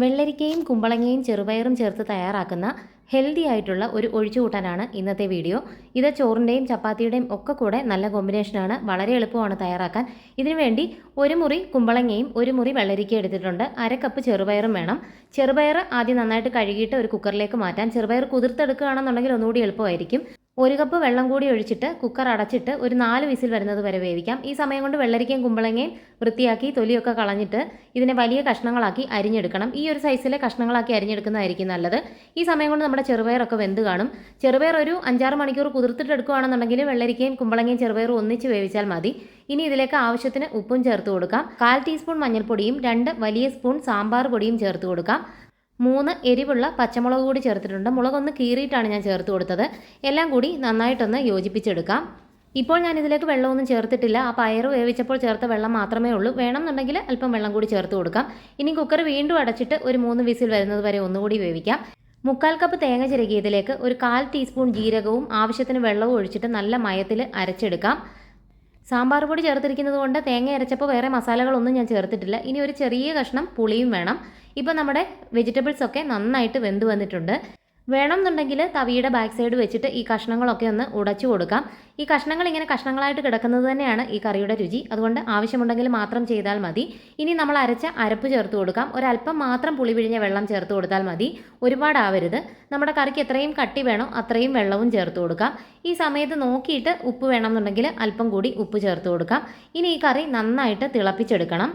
വെള്ളരിക്കയും കുമ്പളങ്ങയും ചെറുപയറും ചേർത്ത് തയ്യാറാക്കുന്ന ഹെൽത്തി ആയിട്ടുള്ള ഒരു ഒഴിച്ചുകൂട്ടാനാണ് ഇന്നത്തെ വീഡിയോ ഇത് ചോറിന്റെയും ചപ്പാത്തിയുടെയും ഒക്കെ കൂടെ നല്ല കോമ്പിനേഷനാണ് വളരെ എളുപ്പമാണ് തയ്യാറാക്കാൻ. ഇതിനുവേണ്ടി ഒരു മുറി കുമ്പളങ്ങയും ഒരു മുറി വെള്ളരിക്കയും എടുത്തിട്ടുണ്ട്. അര കപ്പ് ചെറുപയറും വേണം. ചെറുപയർ ആദ്യം നന്നായിട്ട് കഴുകിയിട്ട് ഒരു കുക്കറിലേക്ക് മാറ്റാൻ ചെറുപയർ കുതിർത്തെടുക്കുകയാണെന്നുണ്ടെങ്കിൽ ഒന്നുകൂടി എളുപ്പമായിരിക്കും. ഒരു കപ്പ് വെള്ളം കൂടി ഒഴിച്ചിട്ട് കുക്കർ അടച്ചിട്ട് ഒരു നാല് വിസിൽ വരുന്നത് വരെ വേവിക്കാം. ഈ സമയം കൊണ്ട് വെള്ളരിക്കയും കുമ്പളങ്ങയും വൃത്തിയാക്കി തൊലിയൊക്കെ കളഞ്ഞിട്ട് ഇതിനെ വലിയ കഷ്ണങ്ങളാക്കി അരിഞ്ഞെടുക്കണം. ഈ ഒരു സൈസിലെ കഷ്ണങ്ങളാക്കി അരിഞ്ഞെടുക്കുന്നതായിരിക്കും നല്ലത്. ഈ സമയം കൊണ്ട് നമ്മുടെ ചെറുപയറൊക്കെ വെന്ത് കാണും. ചെറുപയർ ഒരു അഞ്ചാറ് മണിക്കൂർ കുതിർത്തിട്ട് എടുക്കുകയാണെന്നുണ്ടെങ്കിൽ വെള്ളരിക്കയും കുമ്പളങ്ങയും ചെറുപയറും ഒന്നിച്ച് വേവിച്ചാൽ മതി. ഇനി ഇതിലേക്ക് ആവശ്യത്തിന് ഉപ്പും ചേർത്ത് കൊടുക്കാം. കാൽ ടീസ്പൂൺ മഞ്ഞൾപ്പൊടിയും രണ്ട് വലിയ സ്പൂൺ സാമ്പാർ പൊടിയും ചേർത്ത് കൊടുക്കാം. മൂന്ന് എരിവുള്ള പച്ചമുളക് കൂടി ചേർത്തിട്ടുണ്ട്. മുളകൊന്ന് കീറിയിട്ടാണ് ഞാൻ ചേർത്ത് കൊടുത്തത്. എല്ലാം കൂടി നന്നായിട്ടൊന്ന് യോജിപ്പിച്ചെടുക്കാം. ഇപ്പോൾ ഞാൻ ഇതിലേക്ക് വെള്ളമൊന്നും ചേർത്തിട്ടില്ല. ആ പയറ് വേവിച്ചപ്പോൾ ചേർത്ത വെള്ളം മാത്രമേ ഉള്ളൂ. വേണമെന്നുണ്ടെങ്കിൽ അല്പം വെള്ളം കൂടി ചേർത്ത് കൊടുക്കാം. ഇനി കുക്കർ വീണ്ടും അടച്ചിട്ട് ഒരു മൂന്ന് വിസിൽ വരുന്നത് വരെ ഒന്നുകൂടി വേവിക്കാം. മുക്കാൽ കപ്പ് തേങ്ങ ചിരകിയതിലേക്ക് ഒരു കാൽ ടീസ്പൂൺ ജീരകവും ആവശ്യത്തിന് വെള്ളവും ഒഴിച്ചിട്ട് നല്ല മയത്തിൽ അരച്ചെടുക്കാം. സാമ്പാർ പൊടി ചേർത്തിരിക്കുന്നത് കൊണ്ട് തേങ്ങ അരച്ചപ്പോൾ വേറെ മസാലകളൊന്നും ഞാൻ ചേർത്തിട്ടില്ല. ഇനി ഒരു ചെറിയ കഷ്ണം പുളിയും വേണം. ഇപ്പോൾ നമ്മുടെ വെജിറ്റബിൾസ് ഒക്കെ നന്നായിട്ട് വെന്ത് വന്നിട്ടുണ്ട്. വേണമെന്നുണ്ടെങ്കിൽ തവിയുടെ ബാക്ക് സൈഡ് വെച്ചിട്ട് ഈ കഷ്ണങ്ങളൊക്കെ ഒന്ന് ഉടച്ചു കൊടുക്കാം. ഈ കഷ്ണങ്ങൾ ഇങ്ങനെ കഷ്ണങ്ങളായിട്ട് കിടക്കുന്നത് തന്നെയാണ് ഈ കറിയുടെ രുചി. അതുകൊണ്ട് ആവശ്യമുണ്ടെങ്കിൽ മാത്രം ചെയ്താൽ മതി. ഇനി നമ്മൾ അരച്ച അരപ്പ് ചേർത്ത് കൊടുക്കാം. ഒരല്പം മാത്രം പുളി പിഴിഞ്ഞ വെള്ളം ചേർത്ത് കൊടുത്താൽ മതി. ഒരുപാടാവരുത് നമ്മുടെ കറിക്ക് എത്രയും കട്ടി വേണോ അത്രയും വെള്ളവും ചേർത്ത് കൊടുക്കാം. ഈ സമയത്ത് നോക്കിയിട്ട് ഉപ്പ് വേണമെന്നുണ്ടെങ്കിൽ അല്പം കൂടി ഉപ്പ് ചേർത്ത് കൊടുക്കാം. ഇനി ഈ കറി നന്നായിട്ട് തിളപ്പിച്ചെടുക്കണം.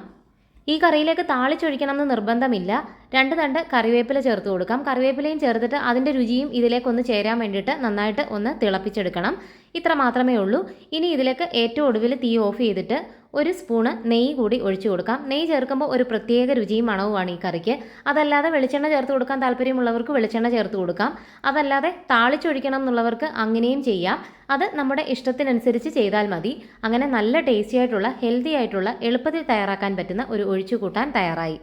ഈ കറിയിലേക്ക് താളിച്ചൊഴിക്കണം എന്ന് നിർബന്ധമില്ല. രണ്ട് തണ്ട് കറിവേപ്പില ചേർത്ത് കൊടുക്കാം. കറിവേപ്പിലയും ചേർത്തിട്ട് അതിന്റെ രുചിയും ഇതിലേക്കൊന്ന് ചേരാൻ വേണ്ടിയിട്ട് നന്നായിട്ട് ഒന്ന് തിളപ്പിച്ചെടുക്കണം. ഇത്ര മാത്രമേ ഉള്ളൂ. ഇനി ഇതിലേക്ക് ഏറ്റവും ഒടുവിൽ തീ ഓഫ് ചെയ്തിട്ട് ഒരു സ്പൂണ് നെയ്യ് കൂടി ഒഴിച്ചു കൊടുക്കാം. നെയ്യ് ചേർക്കുമ്പോൾ ഒരു പ്രത്യേക രുചിയും മണവുമാണ് ഈ കറിക്ക്. അതല്ലാതെ വെളിച്ചെണ്ണ ചേർത്ത് കൊടുക്കാൻ താല്പര്യമുള്ളവർക്ക് വെളിച്ചെണ്ണ ചേർത്ത് കൊടുക്കാം. അതല്ലാതെ താളിച്ചൊഴിക്കണം എന്നുള്ളവർക്ക് അങ്ങനെയും ചെയ്യാം. അത് നമ്മുടെ ഇഷ്ടത്തിനനുസരിച്ച് ചെയ്താൽ മതി. അങ്ങനെ നല്ല ടേസ്റ്റി ആയിട്ടുള്ള ഹെൽത്തി ആയിട്ടുള്ള എളുപ്പത്തിൽ തയ്യാറാക്കാൻ പറ്റുന്ന ഒരു ഒഴിച്ചു കൂട്ടാൻ തയ്യാറായി.